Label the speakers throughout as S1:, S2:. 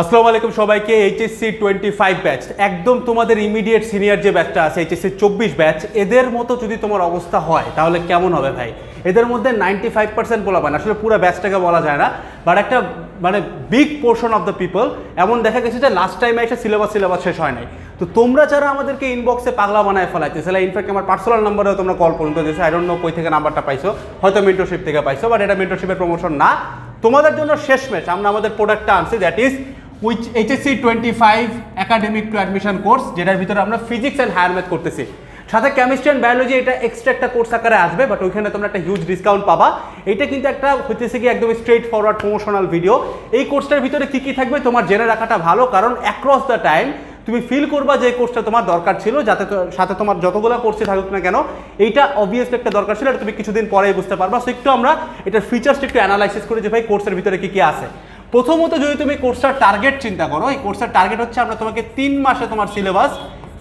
S1: আসসালামু আলাইকুম সবাইকে এইচএসসি টোয়েন্টি ফাইভ ব্যাচ একদম তোমাদের ইমিডিয়েট সিনিয়র যে ব্যাচটা আছে এইচএসসি চব্বিশ ব্যাচ এদের মতো যদি তোমার অবস্থা হয়, তাহলে কেমন হবে ভাই? এদের মধ্যে নাইনটি ফাইভ পার্সেন্ট বলা হয় না আসলে পুরো ব্যাচটাকে বলা যায় না বাট একটা মানে big portion of the people এমন দেখা গেছে যে লাস্ট টাইমে এসে সিলেবাস সিলেবাস শেষ হয় নাই। তো তোমরা যারা আমাদেরকে ইনবক্সে পাগলা বানায় ফেলাইতেছে ইনফ্যাক্ট আমার পার্সোনাল নাম্বারেও তোমরা কল পর্যন্ত দিয়েছ আই ডোন্ট নো কই থেকে নাম্বারটা পাইছো, হয়তো মেন্টরশিপ থেকে পাইছো বাট এটা মেন্টরশিপের প্রমোশন না। তোমাদের জন্য শেষ ম্যাচ আমরা আমাদের প্রোডাক্টটা আনছি that is which HSC twenty five academic to admission course যেটার ভিতরে আমরা ফিজিক্স অ্যান্ড হায়ার ম্যাথ করতেছি। সাথে কেমিস্ট্রি অ্যান্ড বায়োলজি এটা এক্সট্রা একটা কোর্স আকারে আসবে বাট ওইখানে তোমরা একটা হিউজ ডিসকাউন্ট পাবা। এটা কিন্তু একটা হইতেছে কি একদম স্ট্রেট ফরওয়ার্ড প্রমোশনাল ভিডিও এই কোর্সটার ভিতরে কী কী থাকবে তোমার জেনে রাখাটা ভালো, কারণ অ্যাক্রস দ্য টাইম তুমি ফিল করবা যে কোর্সটা তোমার দরকার ছিল, যাতে সাথে তোমার যতগুলো কোর্সে থাকুক না কেন, এইটা অবভিয়াসলি একটা দরকার ছিল, এটা তুমি কিছুদিন পরেই বুঝতে পারবা। সো একটু আমরা এটার ফিচার্সটা একটু অ্যানালাইসিস করি যে ভাই কোর্সের ভিতরে কী কী আছে। প্রথমত যদি তুমি কোর্সটার টার্গেট চিন্তা করো, এই কোর্সের টার্গেট হচ্ছে আমরা তোমাকে তিন মাসে তোমার সিলেবাস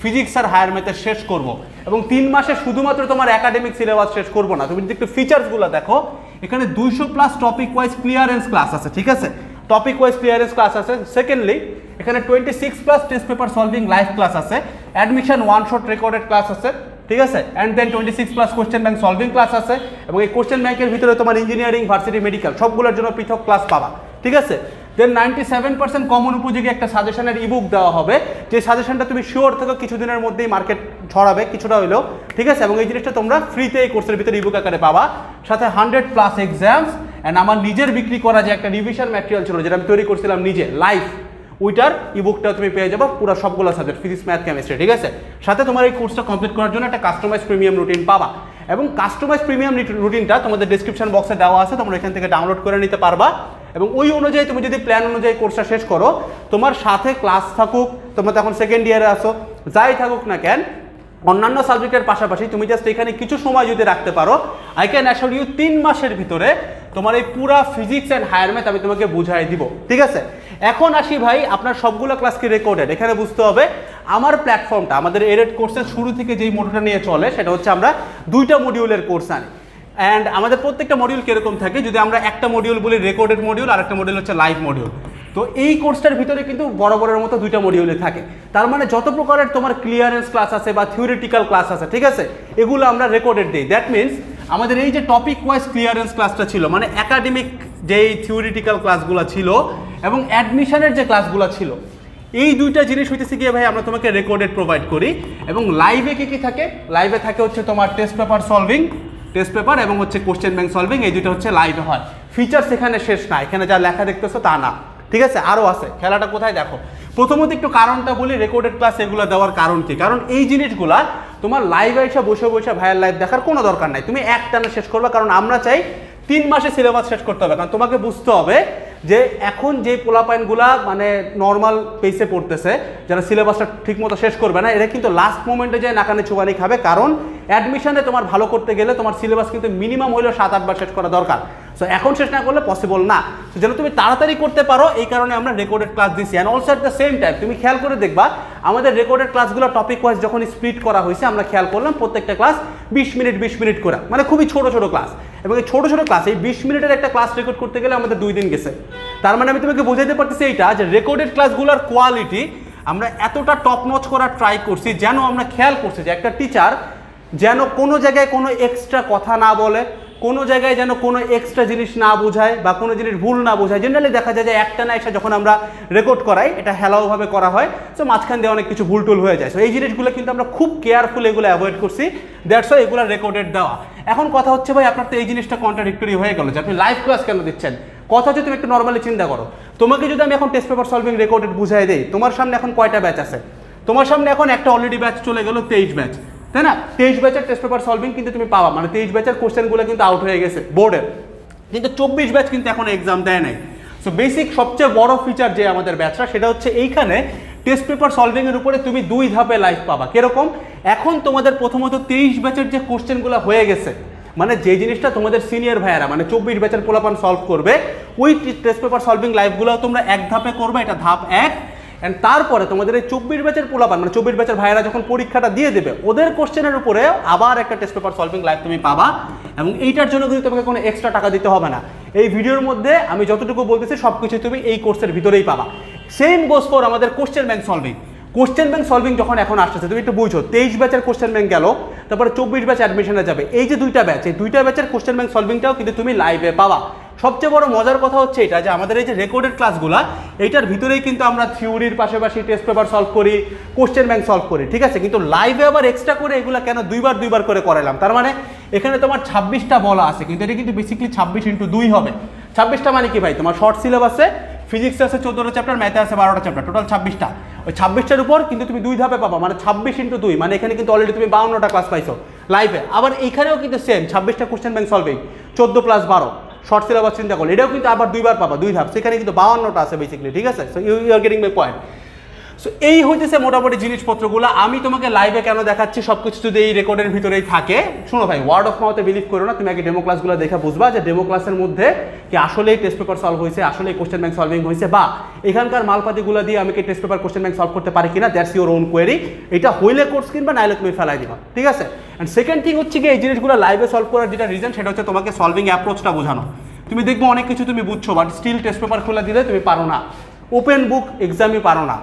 S1: ফিজিক্স আর হায়ার ম্যাথের শেষ করব। এবং তিন মাসে শুধুমাত্র তোমার একাডেমিক সিলেবাস শেষ করব না। তুমি যদি একটু ফিচার্সগুলো দেখো, এখানে দুইশো plus topic wise clearance class আছে, ঠিক আছে? টপিক ওয়াইজ ক্লিয়ারেন্স ক্লাস আছে। সেকেন্ডলি এখানে twenty six plus test paper solving live class আছে। Admission one shot recorded class আছে, ঠিক আছে? And then twenty six plus question bank solving class আছে। এবং এই কোশ্চেন ব্যাংকের ভিতরে তোমার ইঞ্জিনিয়ারিং ভার্সিটি মেডিকেল সবগুলোর জন্য পৃথক ক্লাস পাবা। ঠিক আছে? Then ninety seven percent common উপযোগী একটা সাজেশনের ইবুক দেওয়া হবে। যে সাজেশনটা তুমি শিওর থেকে কিছুদিনের মধ্যেই মার্কেট ছড়াবে, কিছুটা হইলেও, ঠিক আছে? এবং এই জিনিসটা তোমরা ফ্রিতে এই কোর্সের ভিতরে ইবুক আকারে পাবা। সাথে হান্ড্রেড প্লাস এক্সামস অ্যান্ড আমার নিজের বিক্রি করা যে একটা রিভিশন ম্যাটেরিয়াল ছিল, যেটা আমি তৈরি করছিলাম নিজে লাইভ ওইটার ইবুকটা তুমি পেয়ে যাব পুরো সবগুলো সাবজেক্ট ফিজিক্স ম্যাথ কেমিস্ট্রি ঠিক আছে? সাথে তোমার এই কোর্সটা কমপ্লিট করার জন্য একটা কাস্টমাইজ প্রিমিয়াম রুটিন পাবা। এবং কাস্টমাইজ প্রিমিয়াম রুটিনটা তোমাদের ডিসক্রিপশন বক্সে দেওয়া আছে, তোমরা এখান থেকে ডাউনলোড করে নিতে পারবা। এবং ওই অনুযায়ী তুমি যদি প্ল্যান অনুযায়ী কোর্সটা শেষ করো, তোমার সাথে ক্লাস থাকুক, তোমরা তখন সেকেন্ড ইয়ারে আসো যাই থাকুক না কেন, অন্যান্য সাবজেক্টের পাশাপাশি তুমি জাস্ট এখানে কিছু সময় যদি রাখতে পারো আই ক্যান অ্যাসোর ইউ তিন মাসের ভিতরে তোমার এই পুরা ফিজিক্স অ্যান্ড হায়ার ম্যাথ আমি তোমাকে বুঝাই দিব। ঠিক আছে? এখন আসি ভাই, আপনার সবগুলো ক্লাস কি রেকর্ডেড এখানে বুঝতে হবে, আমার প্ল্যাটফর্মটা আমাদের এরেড কোর্সের শুরু থেকে যেই মোটরটা নিয়ে চলে, সেটা হচ্ছে আমরা দুইটা মডিউলের কোর্স আনি। অ্যান্ড আমাদের প্রত্যেকটা মডিউল কীরকম থাকে? যদি আমরা একটা মডিউল বলি রেকর্ডেড মডিউল আর একটা মডিউল হচ্ছে লাইভ মডিউল তো এই কোর্সটার ভিতরে কিন্তু বরাবরের মতো দুইটা মডিউলে থাকে। তার মানে যত প্রকারের তোমার ক্লিয়ারেন্স ক্লাস আছে বা থিওরিটিক্যাল ক্লাস আছে, ঠিক আছে? এগুলো আমরা রেকর্ডেড দিই। দ্যাট মিনস আমাদের এই যে টপিক ওয়াইজ ক্লিয়ারেন্স ক্লাসটা ছিল মানে একাডেমিক যেই থিওরিটিক্যাল ক্লাসগুলো ছিল এবং অ্যাডমিশনের যে ক্লাসগুলো ছিল, এই দুইটা জিনিস হইতেছে গিয়ে ভাই আমরা তোমাকে রেকর্ডেড প্রোভাইড করি এবং লাইভে কী কী থাকে? লাইভে থাকে হচ্ছে তোমার test paper solving test paper এবং হচ্ছে কোশ্চেন ব্যাংক সলভিং এই দুটো হচ্ছে লাইভে হয়। ফিচার্স এখানে শেষ না, এখানে যা লেখা দেখতেছো তা না। ঠিক আছে? আরও আছে। খেলাটা কোথায় দেখো? প্রথমত একটু কারণটা বলি রেকর্ডেড ক্লাস এগুলো দেওয়ার কারণ কি? কারণ এই জিনিসগুলা তোমার লাইভ এসে বসে বসে ভাইয়ের লাইভ দেখার কোনো দরকার নাই। তুমি এক টানে শেষ করবে, কারণ আমরা চাই তিন মাসে সিলেবাস শেষ করতে হবে। কারণ তোমাকে বুঝতে হবে যে এখন যে পোলাপাইনগুলা মানে নর্মাল পেসে পড়তেছে যারা সিলেবাসটা ঠিকমতো শেষ করবে না, এরা কিন্তু লাস্ট মোমেন্টে যায় নাকানে চুবানি খাবে, কারণ অ্যাডমিশনে তোমার ভালো করতে গেলে তোমার সিলেবাস কিন্তু মিনিমাম হলেও সাত আটবার শেষ করা দরকার। সো এখন শেষ না করলে পসিবল না। তো যেন তুমি তাড়াতাড়ি করতে পারো, এই কারণে আমরা রেকর্ডেড ক্লাস দিচ্ছি and also at the same time তুমি খেয়াল করে দেখবা, আমাদের রেকর্ডেড ক্লাসগুলো টপিক ওয়াইজ যখন স্প্লিট করা হয়েছে, আমরা খেয়াল করলাম প্রত্যেকটা ক্লাস বিশ মিনিট বিশ মিনিট করে। মানে খুবই ছোট ছোট ক্লাস এবং এই ছোটো ছোটো ক্লাস এই বিশ মিনিটের একটা ক্লাস রেকর্ড করতে গেলে আমাদের দুই দিন গেছে। তার মানে আমি তোমাকে বোঝাতে পারতেছি এইটা, যে রেকর্ডেড ক্লাসগুলোর কোয়ালিটি আমরা এতটা টপ নচ করার ট্রাই করছি, যেন আমরা খেয়াল করছি যে একটা টিচার যেন কোনো জায়গায় কোনো এক্সট্রা কথা না বলে কোনো জায়গায় যেন কোনো এক্সট্রা জিনিস না বোঝায় বা কোনো জিনিস ভুল না বোঝায় জেনারেলি দেখা যায় যে একটা না এসে যখন আমরা রেকর্ড করাই, এটা হেলাওভাবে করা হয় সো মাঝখান দিয়ে অনেক কিছু ভুল টুল হয়ে যায়। সো এই জিনিসগুলো কিন্তু আমরা খুব কেয়ারফুল এগুলো অ্যাভয়েড করছি দ্যাটস ওয়াই এগুলো রেকর্ডেড দেওয়া। এখন কথা হচ্ছে ভাই, আপনার তো এই জিনিসটা কন্ট্রাডিক্টরি হয়ে গেল যে আপনি লাইভ ক্লাস কেন দিচ্ছেন? কথা হচ্ছে তুমি একটু নর্মালি চিন্তা করো। তোমাকে যদি আমি এখন টেস্ট পেপার সলভিং রেকর্ডেড বুঝাই দেই, তোমার সামনে এখন কয়টা ব্যাচ আছে? তোমার সামনে এখন একটা অলরেডি ব্যাচ চলে গেল তেইশ ব্যাচ তাই না? তেইশ ব্যাচের টেস্ট পেপার সলভিং কিন্তু তুমি পাবা। মানে তেইশ ব্যাচের কোশ্চেনগুলো কিন্তু আউট হয়ে গেছে বোর্ডের কিন্তু চব্বিশ ব্যাচ কিন্তু এখন এক্সাম দেয় নাই। সো বেসিক সবচেয়ে বড় ফিচার যে আমাদের ব্যাচটা সেটা হচ্ছে এইখানে টেস্ট পেপার সলভিং এর উপরে তুমি দুই ধাপে লাইফ পাবা। কীরকম? এখন তোমাদের প্রথমত তেইশ ব্যাচের যে কোশ্চেনগুলো হয়ে গেছে মানে যে জিনিসটা তোমাদের সিনিয়র ভাইয়েরা মানে চব্বিশ ব্যাচের পোলাপান সলভ করবে, ওই টেস্ট পেপার সলভিং লাইফগুলো তোমরা এক ধাপে করবে, এটা ধাপ এক। অ্যান্ড তারপরে তোমাদের এই চব্বিশ ব্যাচের পোলাপান মানে চব্বিশ ব্যাচের ভাইয়েরা যখন পরীক্ষাটা দিয়ে দেবে, ওদের কোশ্চেনের উপরে আবার একটা টেস্ট পেপার সলভিং লাইভ তুমি পাবা। এবং এইটার জন্য কিন্তু তোমাকে কোনো এক্সট্রা টাকা দিতে হবে না। এই ভিডিওর মধ্যে আমি যতটুকু বলতেছি সব কিছু তুমি এই কোর্সের ভিতরেই পাবা। সেম গোস ফর আমাদের question bank solving question bank solving যখন এখন আসতেছে, তুমি একটু বুঝো, তেইশ ব্যাচের কোশ্চেন ব্যাংক গেল, তারপরে চব্বিশ ব্যাচ অ্যাডমিশনে যাবে। এই যে দুইটা ব্যাচ এই দুইটা ব্যাচের কোশ্চেন ব্যাংক সলভিংটাও কিন্তু তুমি লাইভে পাবা। সবচেয়ে বড় মজার কথা হচ্ছে এটা, যে আমাদের এই যে রেকর্ডেড ক্লাসগুলো এইটার ভিতরেই কিন্তু আমরা থিওরির পাশাপাশি টেস্ট পেপার সলভ করি কোশ্চেন ব্যাংক সলভ করি, ঠিক আছে? কিন্তু লাইভে আবার এক্সট্রা করে এগুলো কেন দুইবার দুইবার করে করালাম? তার মানে এখানে তোমার ছাব্বিশটা বলা আছে, কিন্তু এটা কিন্তু বেসিক্যালি ছাব্বিশ ইন্টু দুই হবে। ছাব্বিশটা মানে কি ভাই? তোমার শর্ট সিলেবাসে ফিজিক্স আছে, চোদ্দোটা চ্যাপ্টার ম্যাথে আছে, বারোটা চ্যাপ্টার টোটাল ছাব্বিশটা। ওই ছাব্বিশটার উপর কিন্তু তুমি দুই ধাপে পাবা মানে ছাব্বিশ ইন্টু দুই মানে এখানে কিন্তু অলরেডি তুমি বাউন্নটা ক্লাস পাইছো লাইভে আবার এইখানেও কিন্তু সেম ছাব্বিশটা কোশ্চেন ব্যাংক সলভিং চোদ্দ প্লাস বারো। শর্ট সিলেবাস চিন্তা করলে, এটাও কিন্তু আবার দুইবার পাবা, দুই ধাপ। সেখানে কিন্তু বাউন্নটা আছে বেসিক্যালি ঠিক আছে? So you you are getting my point so এই হইতেছে মোটামুটি জিনিসপত্রগুলো। আমি তোমাকে লাইভে কেন দেখাচ্ছি? সব কিছু যদি এই রেকর্ডের ভিতরেই থাকে। শোনো ভাই ওয়ার্ড অফ মাউথে বিলিভ করো না। তুমি আগে ডেমো ক্লাসগুলো দেখে বুঝবা যে ডেমো ক্লাসের মধ্যে কি আসলেই টেস্ট পেপার সলভ হয়েছে, আসলেই কোশ্চেন ব্যাংক সলভিং হয়েছে, বা এখানকার মালপাতিগুলো দিয়ে আমি কি test paper question bank solve করতে পারি কিনা দ্যাটস ইউর ওন কোয়েরি এটা হইলে কোর্স কিনবা, নাইলে তুমি ফেলাই দিবা। ঠিক আছে? অ্যান্ড সেকেন্ড থিং হচ্ছে কি, এই জিনিসগুলো লাইভে সলভ করার যেটা রিজন সেটা হচ্ছে তোমাকে সলভিং অ্যাপ্রোচটা বোঝানো। তুমি দেখব অনেক কিছু তুমি বুঝছ বাট স্টিল টেস্ট পেপার খুলে দিলে তুমি পারো না। ওপেন বুক এক্সামই পারো না।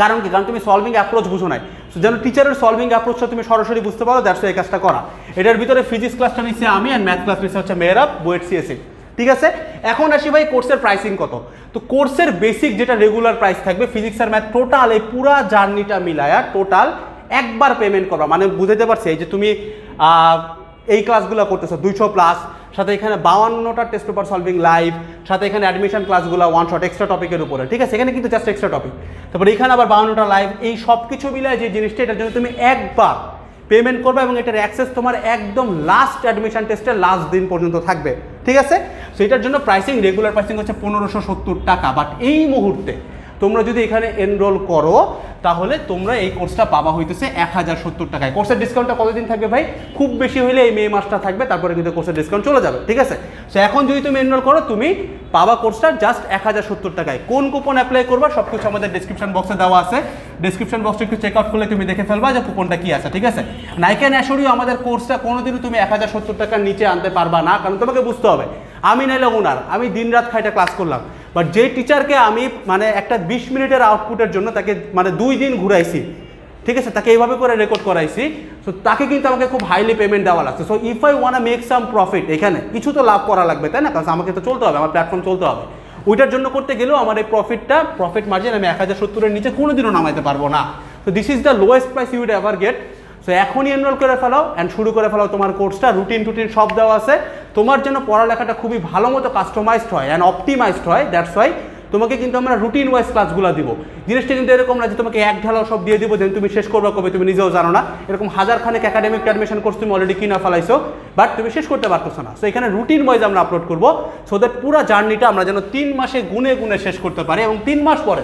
S1: কারণ কি? কারণ তুমি সলভিং অ্যাপ্রোচ বুঝো নাই। যেন টিচারের সলভিং অ্যাপ্রোচটা তুমি সরাসরি বুঝতে পারো দ্যাটস এই কাজটা করা। এটার ভিতরে ফিজিক্স ক্লাসটা নিচ্ছে আমি অ্যান্ড ম্যাথ ক্লাস নিচ্ছে হচ্ছে মেয়েরা বুয়েট সিএসসি ঠিক আছে? এখন আসি ভাই কোর্সের প্রাইসিং কত? তো কোর্সের বেসিক যেটা রেগুলার প্রাইস থাকবে ফিজিক্স আর ম্যাথ টোটাল এই পুরা জার্নিটা মিলায়া টোটাল একবার পেমেন্ট করবা মানে বুঝাতে পারছি এই যে তুমি এই ক্লাসগুলো করতেছো, দুইশো প্লাস সাথে এখানে বাউান্নটা টেস্ট পেপার সলভিং লাইভ সাথে এখানে অ্যাডমিশন ক্লাসগুলো ওয়ান শট এক্সট্রা টপিকের উপরে, ঠিক আছে? এখানে কিন্তু জাস্ট এক্সট্রা টপিক তারপরে এখানে আবার বাউান্নটা লাইভ এই সব কিছু মিলায় যে জিনিসটা, এটার জন্য তুমি একবার পেমেন্ট করবে এবং এটার অ্যাক্সেস তোমার একদম লাস্ট অ্যাডমিশন টেস্টের লাস্ট দিন পর্যন্ত থাকবে, ঠিক আছে? সো এটার জন্য প্রাইসিং রেগুলার প্রাইসিং হচ্ছে পনেরোশো সত্তর টাকা বাট এই মুহূর্তে তোমরা যদি এখানে এনরোল করো, তাহলে তোমরা এই কোর্সটা পাবা হইতেছে এক হাজার সত্তর টাকায়। কোর্সের ডিসকাউন্টটা কতদিন থাকবে ভাই? খুব বেশি হলে এই মে মাসটা থাকবে, তারপরে কিন্তু কোর্সের ডিসকাউন্ট চলে যাবে, ঠিক আছে? সো এখন যদি তুমি এনরোল করো, তুমি পাবা কোর্সটা জাস্ট এক হাজার সত্তর টাকায়। কোন কুপন অ্যাপ্লাই করবা সব কিছু আমাদের ডিসক্রিপশন বক্সে দেওয়া আছে। ডিসক্রিপশন বক্সটা একটু চেক আউট করলে তুমি দেখে ফেলবা যে কুপনটা কি আছে, ঠিক আছে? নাইকেন অ্যাসোরিও আমাদের কোর্সটা কোনোদিনও তুমি এক হাজার সত্তর টাকার নিচে আনতে পারবা না, কারণ তোমাকে বুঝতে হবে, আমি নাইলে ওনার আমি দিন রাত খাইটা ক্লাস করলাম। বাট যে টিচারকে আমি মানে একটা বিশ মিনিটের আউটপুটের জন্য তাকে মানে দুই দিন ঘুরাইছি, ঠিক আছে? তাকে এইভাবে করে রেকর্ড করাইছি। সো তাকে কিন্তু আমাকে খুব হাইলি পেমেন্ট দেওয়া লাগছে। So if I want make some profit এখানে, কিছু তো লাভ করা লাগবে, তাই না? কারণ আমাকে তো চলতে হবে, আমার প্ল্যাটফর্ম চলতে হবে। ওইটার জন্য করতে গেলেও আমার এই প্রফিটটা প্রফিট মার্জিন আমি এক হাজার সত্তরের নিচে কোনোদিনও নামাইতে পারব না। তো this is the lowest price you'd ever get so এখনই এনরোল করে ফেলাও অ্যান্ড শুরু করে ফেলাও তোমার কোর্সটা রুটিন টুটিন সব দেওয়া আছে। তোমার জন্য পড়ালেখাটা খুবই ভালো মতো কাস্টমাইজড হয় অ্যান্ড অপটিমাইজড হয় দ্যাটস ওয়াই তোমাকে কিন্তু আমরা রুটিন ওয়াইজ ক্লাসগুলো দিব। জিনিসটা কিন্তু এরকম না যে তোমাকে এক ঢালাও সব দিয়ে দিব দেন তুমি শেষ করবে কবে তুমি নিজেও জানো না। এরকম হাজার খানেক একাডেমিক অ্যাডমিশন কোর্স তুমি অলরেডি কিনা ফেলাইছো বাট তুমি শেষ করতে পারতেছো না। সো এখানে রুটিন ওয়াইজ আমরা আপলোড করব সো দ্যাট পুরো জার্নিটা আমরা যেন তিন মাসে গুনে গুনে শেষ করতে পারি এবং তিন মাস পরে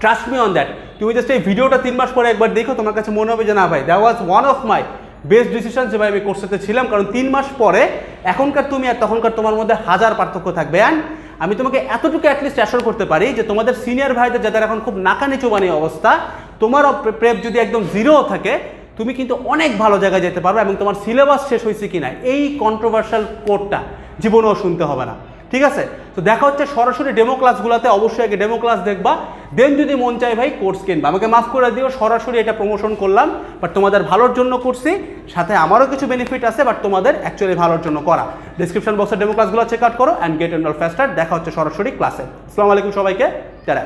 S1: ট্রাস্ট মি অন দ্যাট তুমি জাস্ট এই ভিডিওটা তিন মাস পরে একবার দেখো, তোমার কাছে মনে হবে যে না ভাই that was one of my best decision যে ভাই আমি কোর্সেতে ছিলাম, কারণ তিন মাস পরে এখনকার তুমি আর তখনকার তোমার মধ্যে হাজার পার্থক্য থাকবে। অ্যান্ড আমি তোমাকে এতটুকু অ্যাটলিস্ট অ্যাসোর করতে পারি যে তোমাদের সিনিয়র ভাইদের যাদের এখন খুব নাকানিচু মানে অবস্থা, তোমারও প্রেপ যদি একদম জিরো থাকে, তুমি কিন্তু অনেক ভালো জায়গায় যেতে পারবে এবং তোমার সিলেবাস শেষ হয়েছে কি না এই কন্ট্রোভার্সাল কোডটা জীবনেও শুনতে হবে না। ঠিক আছে? তো দেখা হচ্ছে সরাসরি ডেমো ক্লাসগুলোতে অবশ্যই আগে ডেমো ক্লাস দেখবা। দেন যদি মন চায় ভাই কোর্স কিনবা। আমাকে মাফ করে দিও, সরাসরি এটা প্রমোশন করলাম। বাট তোমাদের ভালোর জন্য করছি। সাথে আমারও কিছু বেনিফিট আছে বাট তোমাদের অ্যাকচুয়ালি ভালোর জন্য করা। ডিসক্রিপশন বক্সের ডেমো ক্লাসগুলো চেক আউট করো and get end all faster দেখা হচ্ছে সরাসরি ক্লাসে আসসালামু আলাইকুম সবাইকে। তারা